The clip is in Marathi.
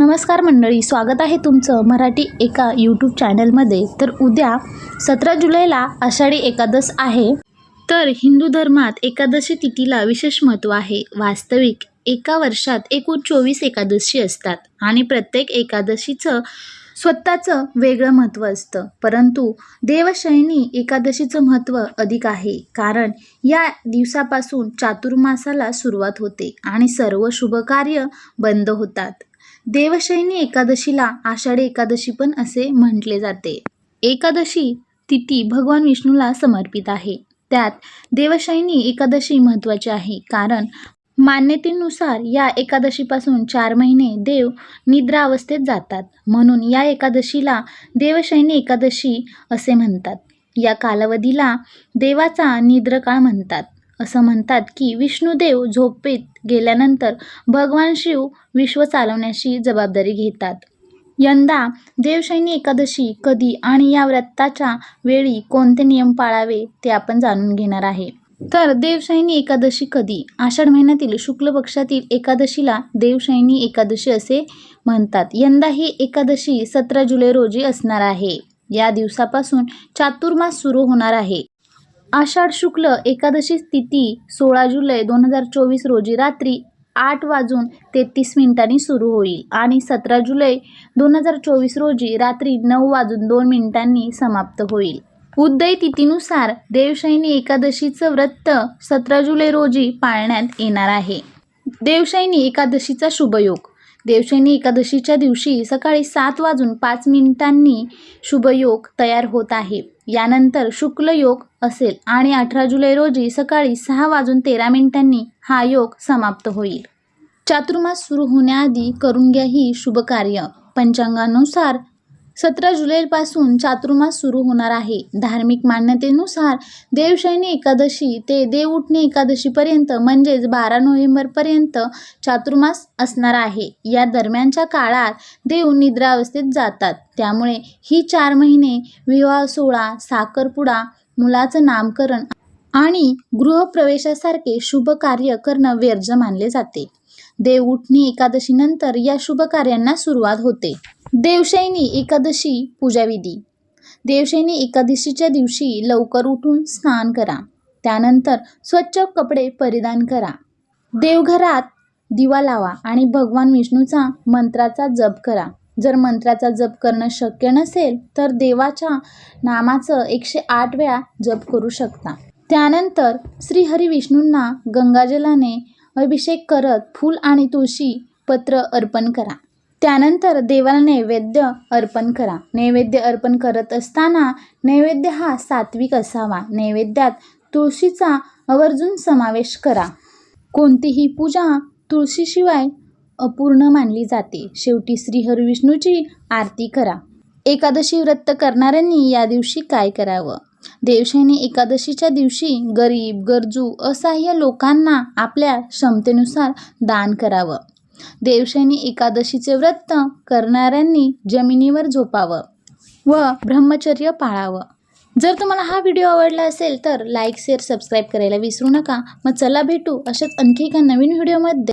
नमस्कार मंडळी स्वागत आहे तुमचं मराठी एका यूट्यूब चॅनलमध्ये तर उद्या सतरा जुलैला आषाढी एकादश आहे. तर हिंदू धर्मात एकादशी तिथीला विशेष महत्त्व आहे. वास्तविक एका वर्षात एकूण चोवीस एकादशी असतात आणि प्रत्येक एकादशीचं स्वतःचं वेगळं महत्त्व असतं. परंतु देवशयनी एकादशीचं महत्त्व अधिक आहे. कारण या दिवसापासून चातुर्मासाला सुरुवात होते आणि सर्व शुभकार्य बंद होतात. देवशयनी एकादशीला आषाढी एकादशी पण असे म्हटले जाते. एकादशी तिथी भगवान विष्णूला समर्पित आहे. त्यात देवशयनी एकादशी महत्त्वाची आहे. कारण मान्यतेनुसार या एकादशीपासून चार महिने देव निद्रा अवस्थेत जातात. म्हणून या एकादशीला देवशयनी एकादशी असे म्हणतात. या कालावधीला देवाचा निद्रकाळ म्हणतात. असं म्हणतात की विष्णुदेव झोपेत गेल्यानंतर भगवान शिव विश्व चालवण्याची जबाबदारी घेतात. यंदा देवशैनी एकादशी कधी आणि या व्रताच्या वेळी कोणते नियम पाळावे ते आपण जाणून घेणार आहे. तर देवशैनी एकादशी कधी? आषाढ महिन्यातील शुक्ल पक्षातील एकादशीला देवशैनी एकादशी असे म्हणतात. यंदा ही एकादशी सतरा जुलै रोजी असणार आहे. या दिवसापासून चातुर्मास सुरू होणार आहे. आषाढ शुक्ल एकादशी तिथी सोळा जुलै दोन हजार चोवीस रोजी रात्री आठ वाजून तेहतीस मिनिटांनी सुरू होईल आणि सतरा जुलै दोन हजार चोवीस रोजी रात्री नऊ वाजून दोन मिनिटांनी समाप्त होईल. उदय तिथीनुसार देवशयनी एकादशीचं व्रत सतरा जुलै रोजी पाळण्यात येणार आहे. देवशयनी एकादशीचा शुभयोग देवशैनी एकादशीच्या दिवशी सकाळी सात वाजून पाच मिनिटांनी शुभयोग तयार होत आहे. यानंतर शुक्ल योग असेल आणि अठरा जुलै रोजी सकाळी सहा वाजून तेरा मिनिटांनी हा योग समाप्त होईल. चातुर्मास सुरू होण्याआधी करून घ्या ही शुभकार्य. पंचांगानुसार सतरा जुलैपासून चातुर्मास सुरू होणार आहे. धार्मिक मान्यतेनुसार देवशयनी एकादशी ते देवउठणी एकादशीपर्यंत म्हणजेच बारा नोव्हेंबरपर्यंत चातुर्मास असणार आहे. या दरम्यानच्या काळात देव निद्रावस्थेत जातात. त्यामुळे ही चार महिने विवाह सोहळा साखरपुडा मुलाचं नामकरण आणि गृहप्रवेशासारखे शुभ कार्य करणं व्यर्ज मानले जाते. देव उठणी एकादशीनंतर या शुभ कार्यांना सुरुवात होते. देवशयनी एकादशी पूजाविधी. देवशयनी एकादशीच्या दिवशी लवकर उठून स्नान करा. त्यानंतर स्वच्छ कपडे परिधान करा. देवघरात दिवा लावा आणि भगवान विष्णूचा मंत्राचा जप करा. जर मंत्राचा जप करणं शक्य नसेल तर देवाच्या नामाचं एकशे आठ वेळा जप करू शकता. त्यानंतर श्रीहरी विष्णूंना गंगाजलाने अभिषेक करत फूल आणि तुळशी पत्र अर्पण करा. त्यानंतर देवाला नैवेद्य अर्पण करा. नैवेद्य अर्पण करत असताना नैवेद्य हा सात्विक असावा. नैवेद्यात तुळशीचा आवर्जून समावेश करा. कोणतीही पूजा तुळशीशिवाय अपूर्ण मानली जाते. शेवटी श्रीहरविष्णूची आरती करा. एकादशी व्रत करणाऱ्यांनी या दिवशी काय करावं? देवशयनी एकादशीच्या दिवशी गरीब गरजू असहाय्य लोकांना आपल्या क्षमतेनुसार दान करावं. देवशयनी एकादशीचे व्रत करणाऱ्यांनी जमिनीवर झोपावं व ब्रह्मचर्य पाळावं. जर तुम्हाला हा व्हिडिओ आवडला असेल तर लाईक शेअर सबस्क्राईब करायला विसरू नका. मग चला भेटू अशाच आणखी एका नवीन व्हिडिओमध्ये.